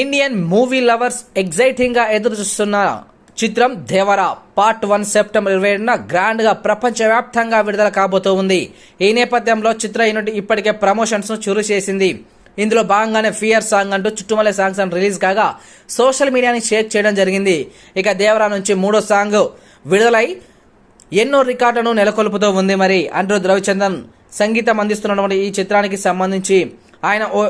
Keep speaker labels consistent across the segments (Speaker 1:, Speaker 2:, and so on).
Speaker 1: Indian movie lovers ఎగ్జైటింగ్గా ఎదురు చూస్తున్న చిత్రం దేవరా. పార్ట్ వన్ సెప్టెంబర్ ఇరవై ఏడున గ్రాండ్గా ప్రపంచవ్యాప్తంగా విడుదల కాబోతూ ఉంది ఈ నేపథ్యంలో చిత్ర యూనిట్ ఇప్పటికే ప్రమోషన్స్ను చురు చేసింది. ఇందులో భాగంగానే ఫియర్ సాంగ్ అంటూ చుట్టుమలే సాంగ్స్ అని రిలీజ్ కాగా సోషల్ మీడియాని షేర్ చేయడం జరిగింది. ఇక దేవరా నుంచి మూడో సాంగ్ విడుదలై ఎన్నో రికార్డులను నెలకొల్పుతూ ఉంది మరి. అంటూ రవిచంద్రన్ సంగీతం అందిస్తున్నటువంటి ఈ చిత్రానికి సంబంధించి ఆయన ఓ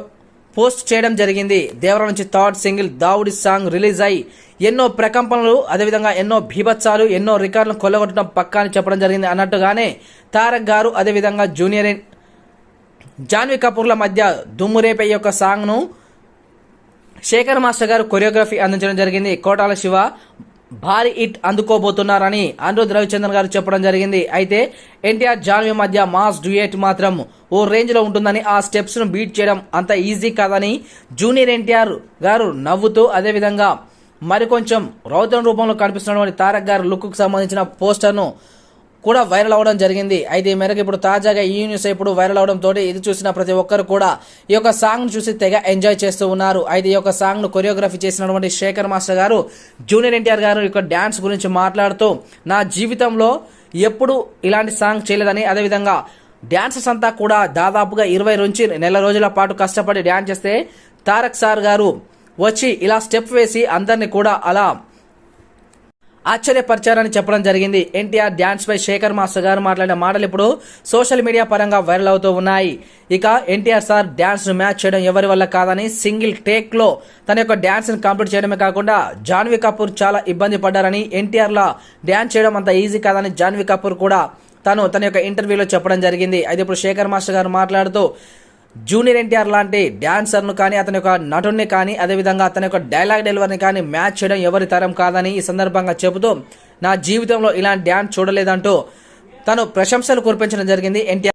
Speaker 1: పోస్ట్ చేయడం జరిగింది. దేవర నుంచి థర్డ్ సింగిల్ దావుడి సాంగ్ రిలీజ్ అయి ఎన్నో ప్రకంపనలు అదేవిధంగా ఎన్నో భీభత్సాలు ఎన్నో రికార్డులను కొల్లగొట్టడం పక్కా అని చెప్పడం జరిగింది అన్నట్టుగానే తారక్ గారు అదేవిధంగా జూనియర్ జాన్వీ కపూర్ల మధ్య దుమ్మురేపే యొక్క సాంగ్ను శేఖర్ మాస్టర్ గారు కొరియోగ్రఫీ అందించడం జరిగింది. కోటాల శివ భారీ హిట్ అందుకోబోతున్నారని అనిరుద్ రవిచంద్రన్ గారు చెప్పడం జరిగింది. అయితే ఎన్టీఆర్ జాన్వి మధ్య మాస్ డ్యూయేట్ మాత్రం ఓ రేంజ్లో ఉంటుందని ఆ స్టెప్స్ను బీట్ చేయడం అంత ఈజీ కాదని జూనియర్ ఎన్టీఆర్ గారు నవ్వుతూ అదేవిధంగా మరికొంచెం రౌద్రం రూపంలో కనిపిస్తున్నటువంటి తారక్ గారు లుక్కు సంబంధించిన పోస్టర్ను కూడా వైరల్ అవడం జరిగింది. అయితే ఈ మేరకు ఇప్పుడు తాజాగా ఈ న్యూస్ ఇప్పుడు వైరల్ అవడంతో తోటి ఇది చూసిన ప్రతి ఒక్కరు కూడా ఈ యొక్క సాంగ్ చూసి తెగ ఎంజాయ్ చేస్తూ ఉన్నారు. అయితే ఈ యొక్క సాంగ్ను కొరియోగ్రఫీ చేసినటువంటి శేఖర్ మాస్టర్ గారు జూనియర్ ఎన్టీఆర్ గారు యొక్క డాన్స్ గురించి మాట్లాడుతూ నా జీవితంలో ఎప్పుడు ఇలాంటి సాంగ్ చేయలేదని అదేవిధంగా డ్యాన్సర్స్ అంతా కూడా దాదాపుగా ఇరవై నుంచి నెల రోజుల పాటు కష్టపడి డ్యాన్స్ చేస్తే తారక్ సార్ గారు వచ్చి ఇలా స్టెప్ వేసి అందరిని కూడా అలా ఆశ్చర్యపరిచారని చెప్పడం జరిగింది. ఎన్టీఆర్ డ్యాన్స్ పై శేఖర్ మాస్టర్ గారు మాట్లాడిన మాటలు ఇప్పుడు సోషల్ మీడియా పరంగా వైరల్ అవుతూ ఉన్నాయి. ఇక ఎన్టీఆర్ సార్ డ్యాన్స్ను మ్యాచ్ చేయడం ఎవరి వల్ల కాదని సింగిల్ టేక్లో తన యొక్క డ్యాన్స్ని కంప్లీట్ చేయడమే కాకుండా జాన్వీ కపూర్ చాలా ఇబ్బంది పడ్డారని ఎన్టీఆర్ లా డ్యాన్స్ చేయడం అంత ఈజీ కాదని జాన్వీ కపూర్ కూడా తను తన యొక్క ఇంటర్వ్యూలో చెప్పడం జరిగింది. అయితే ఇప్పుడు శేఖర్ మాస్టర్ గారు మాట్లాడుతూ జూనియర్ ఎన్టీఆర్ లాంటి డాన్సర్ను కానీ అతని యొక్క నటుడిని కానీ అదేవిధంగా అతని యొక్క డైలాగ్ డెలివరీని కానీ మ్యాచ్ చేయడం ఎవరి తరం కాదని ఈ సందర్భంగా చెబుతూ నా జీవితంలో ఇలాంటి డ్యాన్స్ చూడలేదంటూ తను ప్రశంసలు కురిపించడం జరిగింది ఎన్టీఆర్